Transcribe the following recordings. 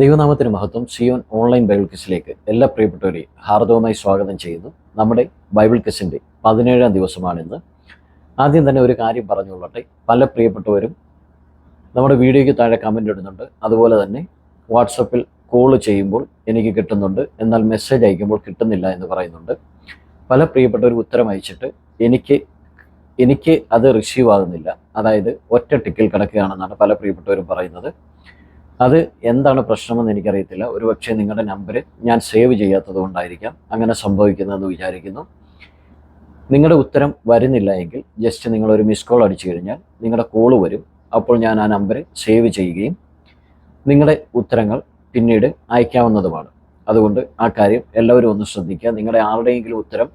ദൈവനാമത്തിന് മഹത്വം. Zion online Bible ക്വിസിലേക്ക് എല്ലാ പ്രിയപ്പെട്ടവരെയും ഹാർദവമായി സ്വാഗതം ചെയ്യുന്നു. നമ്മുടെ ബൈബിൾ ക്വിസിന്റെ പതിനേഴാം ദിവസമാണിന്ന്. ആദ്യം തന്നെ ഒരു കാര്യം പറഞ്ഞുകൊള്ളട്ടെ. പല പ്രിയപ്പെട്ടവരും നമ്മുടെ വീഡിയോയ്ക്ക് താഴെ കമന്റ് ഇടുന്നുണ്ട്. അതുപോലെ തന്നെ വാട്സപ്പിൽ കോൾ ചെയ്യുമ്പോൾ എനിക്ക് കിട്ടുന്നുണ്ട്. എന്നാൽ മെസ്സേജ് അയക്കുമ്പോൾ കിട്ടുന്നില്ല എന്ന് പറയുന്നുണ്ട്. പല പ്രിയപ്പെട്ടവരും ഉത്തരം അയച്ചിട്ട് എനിക്ക് എനിക്ക് അത് റിസീവ് ആകുന്നില്ല. അതായത് ഒറ്റ ടിക്കിൽ കിടക്കുകയാണെന്നാണ് പല പ്രിയപ്പെട്ടവരും പറയുന്നത്. അത് എന്താണ് പ്രശ്നമെന്ന് എനിക്കറിയത്തില്ല. ഒരുപക്ഷെ നിങ്ങളുടെ നമ്പർ ഞാൻ സേവ് ചെയ്യാത്തത് കൊണ്ടായിരിക്കാം അങ്ങനെ സംഭവിക്കുന്നതെന്ന് വിചാരിക്കുന്നു. നിങ്ങളുടെ ഉത്തരം വരുന്നില്ല എങ്കിൽ ജസ്റ്റ് നിങ്ങളൊരു മിസ് കോൾ അടിച്ചു കഴിഞ്ഞാൽ നിങ്ങളുടെ കോൾ വരും. അപ്പോൾ ഞാൻ ആ നമ്പർ സേവ് ചെയ്യുകയും നിങ്ങളുടെ ഉത്തരങ്ങൾ പിന്നീട് അയക്കാവുന്നതുമാണ്. അതുകൊണ്ട് ആ കാര്യം എല്ലാവരും ഒന്ന് ശ്രദ്ധിക്കുക. നിങ്ങളുടെ ആരുടെയെങ്കിലും ഉത്തരം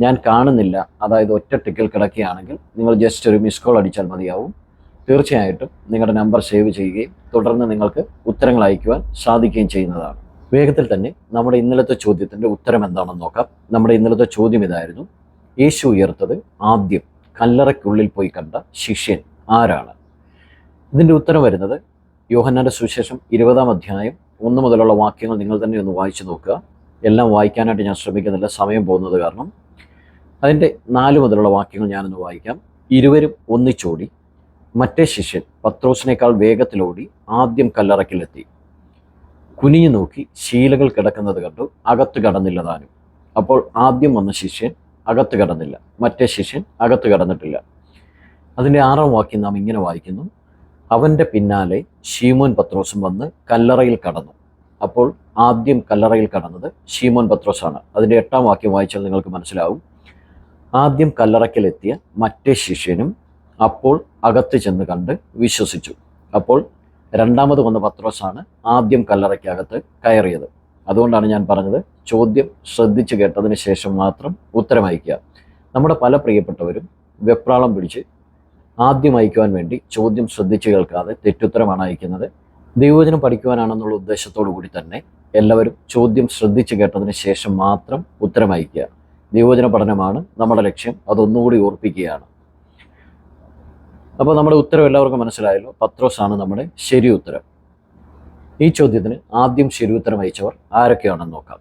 ഞാൻ കാണുന്നില്ല. അതായത് ഒറ്റ ടിക്കിൽ കിടക്കുകയാണെങ്കിൽ നിങ്ങൾ ജസ്റ്റ് ഒരു മിസ് കോൾ അടിച്ചാൽ മതിയാവും. തീർച്ചയായിട്ടും നിങ്ങളുടെ നമ്പർ സേവ് ചെയ്യുകയും തുടർന്ന് നിങ്ങൾക്ക് ഉത്തരങ്ങൾ അയക്കുവാൻ സാധിക്കുകയും ചെയ്യുന്നതാണ്. വേഗത്തിൽ തന്നെ നമ്മുടെ ഇന്നലത്തെ ചോദ്യത്തിന്റെ ഉത്തരം എന്താണെന്ന് നോക്കാം. നമ്മുടെ ഇന്നലത്തെ ചോദ്യം ഇതായിരുന്നു. യേശു ഉയർത്തത് ആദ്യം കല്ലറയ്ക്കുള്ളിൽ പോയി കണ്ട ശിഷ്യൻ ആരാണ്? ഇതിന്റെ ഉത്തരം വരുന്നത് യോഹന്നാന്റെ സുവിശേഷം ഇരുപതാം അധ്യായം ഒന്ന് മുതലുള്ള വാക്യങ്ങൾ നിങ്ങൾ തന്നെ ഒന്ന് വായിച്ചു നോക്കുക. എല്ലാം വായിക്കാനായിട്ട് ഞാൻ ശ്രമിക്കുന്നില്ല സമയം പോകുന്നത് കാരണം. അതിന്റെ നാല് മുതലുള്ള വാക്യങ്ങൾ ഞാനൊന്ന് വായിക്കാം. ഇരുവരും ഒന്നിച്ചോടി. മറ്റേ ശിഷ്യൻ പത്രോസിനേക്കാൾ വേഗത്തിലോടി ആദ്യം കല്ലറക്കിലെത്തി. കുനിഞ്ഞു നോക്കി ശീലകൾ കിടക്കുന്നത് കണ്ടു അകത്ത് കടന്നില്ല താനും. അപ്പോൾ ആദ്യം വന്ന ശിഷ്യൻ അകത്ത് കടന്നില്ല. മറ്റേ ശിഷ്യൻ അകത്ത് കടന്നിട്ടില്ല. അതിന്റെ ആറാം വാക്യം നാം ഇങ്ങനെ വായിക്കുന്നു. അവന്റെ പിന്നാലെ ഷീമോൻ പത്രോസും വന്ന് കല്ലറയിൽ കടന്നു. അപ്പോൾ ആദ്യം കല്ലറയിൽ കടന്നത് ഷീമോൻ പത്രോസാണ്. അതിന്റെ എട്ടാം വാക്യം വായിച്ചാൽ നിങ്ങൾക്ക് മനസ്സിലാവും. ആദ്യം കല്ലറയ്ക്കലെത്തിയ മറ്റേ ശിഷ്യനും അപ്പോൾ അകത്ത് ചെന്ന് കണ്ട് വിശ്വസിച്ചു. അപ്പോൾ രണ്ടാമത് വന്ന പത്രോസാണ് ആദ്യം കല്ലറയ്ക്കകത്ത് കയറിയത്. അതുകൊണ്ടാണ് ഞാൻ പറഞ്ഞത് ചോദ്യം ശ്രദ്ധിച്ചു കേട്ടതിന് ശേഷം മാത്രം ഉത്തരം അയക്കുക നമ്മുടെ പല പ്രിയപ്പെട്ടവരും വെപ്രാളം പിടിച്ച് ആദ്യം അയക്കുവാൻ വേണ്ടി ചോദ്യം ശ്രദ്ധിച്ചു കേൾക്കാതെ തെറ്റുത്തരമാണ് അയക്കുന്നത്. ദൈവവചനം പഠിക്കുവാനാണെന്നുള്ള ഉദ്ദേശത്തോടു കൂടി തന്നെ എല്ലാവരും ചോദ്യം ശ്രദ്ധിച്ചു കേട്ടതിന് ശേഷം മാത്രം ഉത്തരം അയക്കുക ദൈവവചന പഠനമാണ് നമ്മുടെ ലക്ഷ്യം. അതൊന്നുകൂടി ഓർപ്പിക്കുകയാണ്. അപ്പോൾ നമ്മുടെ ഉത്തരം എല്ലാവർക്കും മനസ്സിലായല്ലോ. പത്രോസ് ആണ് നമ്മുടെ ശരി ഉത്തരം. ഈ ചോദ്യത്തിന് ആദ്യം ശരി ഉത്തരം അയച്ചവർ ആരൊക്കെയാണെന്ന് നോക്കാം.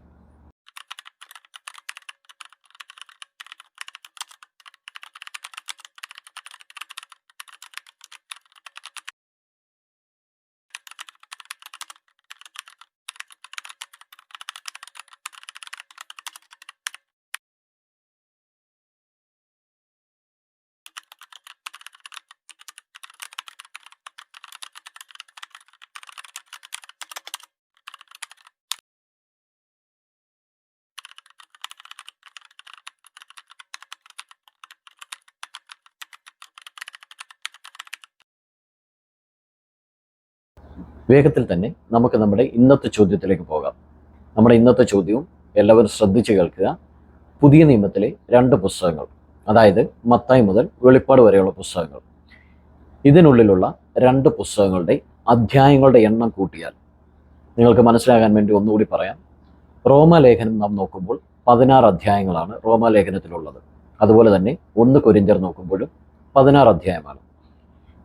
വേഗത്തിൽ തന്നെ നമുക്ക് നമ്മുടെ ഇന്നത്തെ ചോദ്യത്തിലേക്ക് പോകാം. നമ്മുടെ ഇന്നത്തെ ചോദ്യവും എല്ലാവരും ശ്രദ്ധിച്ച് കേൾക്കുക. പുതിയ നിയമത്തിലെ രണ്ട് പുസ്തകങ്ങൾ അതായത് മത്തായി മുതൽ വെളിപ്പാട് വരെയുള്ള പുസ്തകങ്ങൾ. ഇതിനുള്ളിലുള്ള രണ്ട് പുസ്തകങ്ങളുടെ അധ്യായങ്ങളുടെ എണ്ണം കൂട്ടിയാൽ നിങ്ങൾക്ക് മനസ്സിലാകാൻ വേണ്ടി ഒന്നുകൂടി പറയാം. റോമാലേഖനം നാം നോക്കുമ്പോൾ പതിനാറ് അധ്യായങ്ങളാണ് റോമാലേഖനത്തിലുള്ളത്. അതുപോലെ തന്നെ ഒന്ന് കൊരിഞ്ചർ നോക്കുമ്പോഴും പതിനാറ് അധ്യായമാണ്.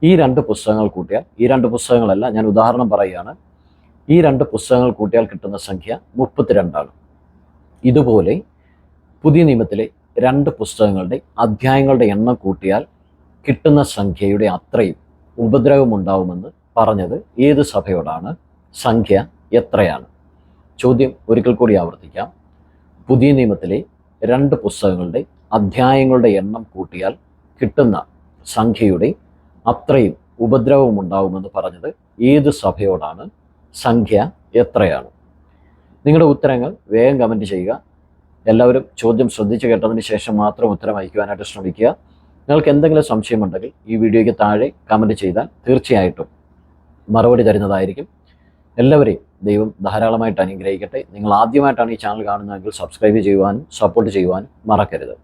ഈ രണ്ട് പുസ്തകങ്ങൾ കൂട്ടിയാൽ ഈ രണ്ട് പുസ്തകങ്ങളല്ല ഞാൻ ഉദാഹരണം പറയുകയാണ്. ഈ രണ്ട് പുസ്തകങ്ങൾ കൂട്ടിയാൽ കിട്ടുന്ന സംഖ്യ മുപ്പത്തിരണ്ടാണ്. ഇതുപോലെ പുതിയ നിയമത്തിലെ രണ്ട് പുസ്തകങ്ങളുടെ അധ്യായങ്ങളുടെ എണ്ണം കൂട്ടിയാൽ കിട്ടുന്ന സംഖ്യയുടെ അത്രയും ഉപദ്രവം ഉണ്ടാവുമെന്ന് പറഞ്ഞത് ഏത് സഭയോടാണ്? സംഖ്യ എത്രയാണ്? ചോദ്യം ഒരിക്കൽ കൂടി ആവർത്തിക്കാം. പുതിയ നിയമത്തിലെ രണ്ട് പുസ്തകങ്ങളുടെ അധ്യായങ്ങളുടെ എണ്ണം കൂട്ടിയാൽ കിട്ടുന്ന സംഖ്യയുടെ അത്രയും ഉപദ്രവം ഉണ്ടാവുമെന്ന് പറഞ്ഞത് ഏത് സഭയോടാണ്? സംഖ്യ എത്രയാണ്? നിങ്ങളുടെ ഉത്തരങ്ങൾ വേഗം കമന്റ് ചെയ്യുക. എല്ലാവരും ചോദ്യം ശ്രദ്ധിച്ചു കേട്ടതിന് ശേഷം മാത്രം ഉത്തരം അയക്കുവാനായിട്ട് ശ്രമിക്കുക. നിങ്ങൾക്ക് എന്തെങ്കിലും സംശയമുണ്ടെങ്കിൽ ഈ വീഡിയോയ്ക്ക് താഴെ കമന്റ് ചെയ്താൽ തീർച്ചയായിട്ടും മറുപടി തരുന്നതായിരിക്കും. എല്ലാവരെയും ദൈവം ധാരാളമായിട്ട് അനുഗ്രഹിക്കട്ടെ. നിങ്ങൾ ആദ്യമായിട്ടാണ് ഈ ചാനൽ കാണുന്നതെങ്കിൽ സബ്സ്ക്രൈബ് ചെയ്യുവാനും സപ്പോർട്ട് ചെയ്യുവാനും മറക്കരുത്.